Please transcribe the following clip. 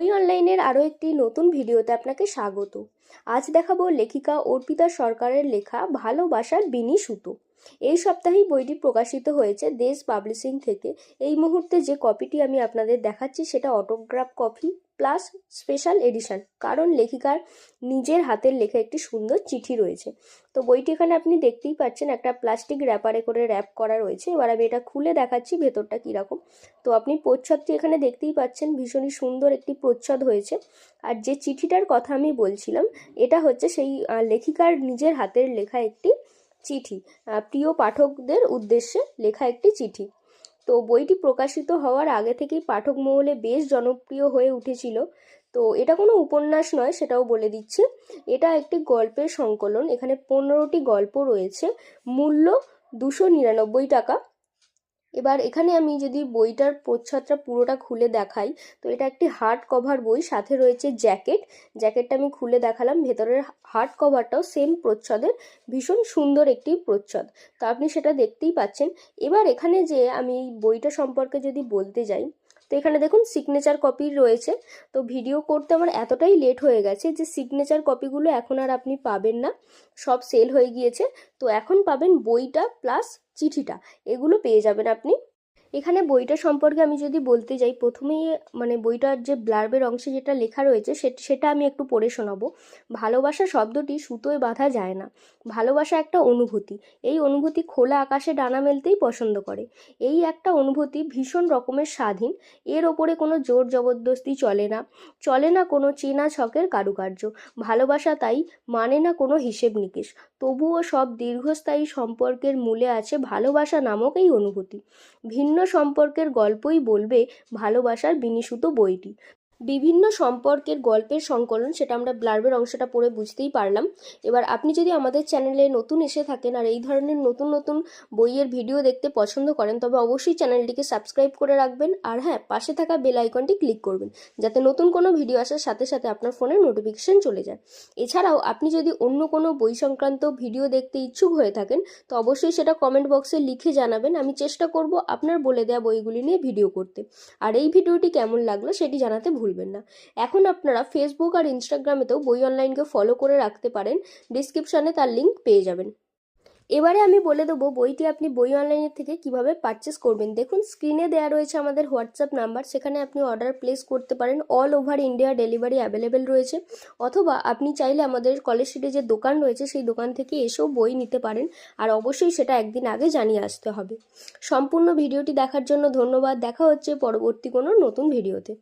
বই অনলাইনের আরও একটি নতুন ভিডিওতে আপনাকে স্বাগত। আজ দেখাবো লেখিকা অর্পিতা সরকারের লেখা ভালোবাসার বিনি সুতো এই সপ্তাহেই বইটি প্রকাশিত হয়েছে দেশ পাবলিশিং থেকে। এই মুহূর্তে যে কপিটি আমি আপনাদের দেখাচ্ছি সেটা autograph copy plus special edition কারণ লেখিকার নিজের হাতের লেখা একটি সুন্দর চিঠি রয়েছে। তো বইটি এখানে আপনি দেখতেই পাচ্ছেন একটা প্লাস্টিক র্যাপারে করে র্যাপ করা রয়েছে। এবার আমি এটা খুলে দেখাচ্ছি ভেতরটা কীরকম। তো আপনি প্রচ্ছদটি এখানে দেখতেই পাচ্ছেন ভীষণই সুন্দর একটি প্রচ্ছদ হয়েছে। আর যে চিঠিটার কথা আমি বলছিলাম, এটা হচ্ছে সেই লেখিকার নিজের হাতের লেখা একটি চিঠি। প্রিয় পাঠকদের উদ্দেশ্যে লেখা একটি চিঠি। তো বইটি প্রকাশিত হওয়ার আগে থেকেই পাঠক মহলে বেশ জনপ্রিয় হয়ে উঠেছিল। তো এটা কোনো উপন্যাস নয়, সেটাও বলে দিচ্ছে। এটা একটি গল্পের সংকলন। এখানে পনেরোটি গল্প রয়েছে। মূল্য দুশো নিরানব্বই টাকা। এবার এখানে আমি যদি বইটার প্রচ্ছদটা পুরোটা খুলে দেখাই, তো এটা একটি হার্ড কভার বই, সাথে রয়েছে জ্যাকেট জ্যাকেটটা আমি খুলে দেখালাম, ভেতরের হার্ড কভারটাও সেম প্রচ্ছদের, ভীষণ সুন্দর একটি প্রচ্ছদ। তো আপনি সেটা দেখতেই পাচ্ছেন। এবার এখানে যে আমি বইটা সম্পর্কে যদি বলতে যাই তো এখানে দেখুন সিগনেচার কপি রয়েছে। তো ভিডিও করতে আমার এতটাই লেট হয়ে গেছে যে সিগনেচার কপিগুলো এখন আর আপনি পাবেন না। সব সেল হয়ে গিয়েছে। তো এখন পাবেন বইটা প্লাস চিঠিটা। এগুলো পেয়ে যাবেন আপনি। এখানে বইটা সম্পর্কে আমি যদি বলতে যাই, প্রথমেই মানে বইটার যে ব্লার্বের অংশে যেটা লেখা রয়েছে সেটা আমি একটু পড়ে শোনাবো। ভালোবাসা শব্দটি সুতোয় বাঁধা যায় না। ভালোবাসা একটা অনুভূতি। এই অনুভূতি খোলা আকাশে ডানা মেলতেই পছন্দ করে। এই একটা অনুভূতি ভীষণ রকমের স্বাধীন। এর ওপরে কোনো জোর জবরদস্তি চলে না। চলে না কোনো চেনা ছকের কারুকার্য। ভালোবাসা তাই মানে না কোনো হিসেব নিকেশ। তবুও সব দীর্ঘস্থায়ী সম্পর্কের মূলে আছে ভালোবাসা নামক এই অনুভূতি। ভিন্ন সম্পর্কের গল্পই বলবে ভালোবাসার বিনিশুত বইটি। বিভিন্ন সম্পর্কের গল্পের সংকলন, সেটা আমরা ব্লার্বের অংশটা পড়ে বুঝতেই পারলাম। এবার আপনি যদি আমাদের চ্যানেলে নতুন এসে থাকেন আর এই ধরনের নতুন নতুন বইয়ের ভিডিও দেখতে পছন্দ করেন, তবে অবশ্যই চ্যানেলটিকে সাবস্ক্রাইব করে রাখবেন আর হ্যাঁ পাশে থাকা বেল আইকনটি ক্লিক করবেন, যাতে নতুন কোনো ভিডিও আসার সাথে সাথে আপনার ফোনে নোটিফিকেশন চলে যায়। এছাড়াও আপনি যদি অন্য কোনো বই সংক্রান্ত ভিডিও দেখতে ইচ্ছুক হয়ে থাকেন, তো অবশ্যই সেটা কমেন্ট বক্সে লিখে জানাবেন। আমি চেষ্টা করব আপনার বলে দেওয়া বইগুলি নিয়ে ভিডিও করতে। আর এই ভিডিওটি কেমন লাগল সেটি জানাতে ভুলবেন না। এখন আপনারা ফেসবুক আর ইনস্টাগ্রামেতেও বই অনলাইনকে ফলো করে রাখতে পারেন। ডিসক্রিপশানে তার লিঙ্ক পেয়ে যাবেন। এবারে আমি বলে দেবো বইটি আপনি বই অনলাইনের থেকে কীভাবে পারচেস করবেন। দেখুন স্ক্রিনে দেওয়া রয়েছে আমাদের হোয়াটসঅ্যাপ নাম্বার সেখানে আপনি অর্ডার প্লেস করতে পারেন। All over India delivery available রয়েছে। অথবা আপনি চাইলে আমাদের কলেজ স্ট্রিটে যে দোকান রয়েছে, সেই দোকান থেকে এসেও বই নিতে পারেন। আর অবশ্যই সেটা একদিন আগে জানিয়ে আসতে হবে। সম্পূর্ণ ভিডিওটি দেখার জন্য ধন্যবাদ। দেখা হচ্ছে পরবর্তী কোনো নতুন ভিডিওতে।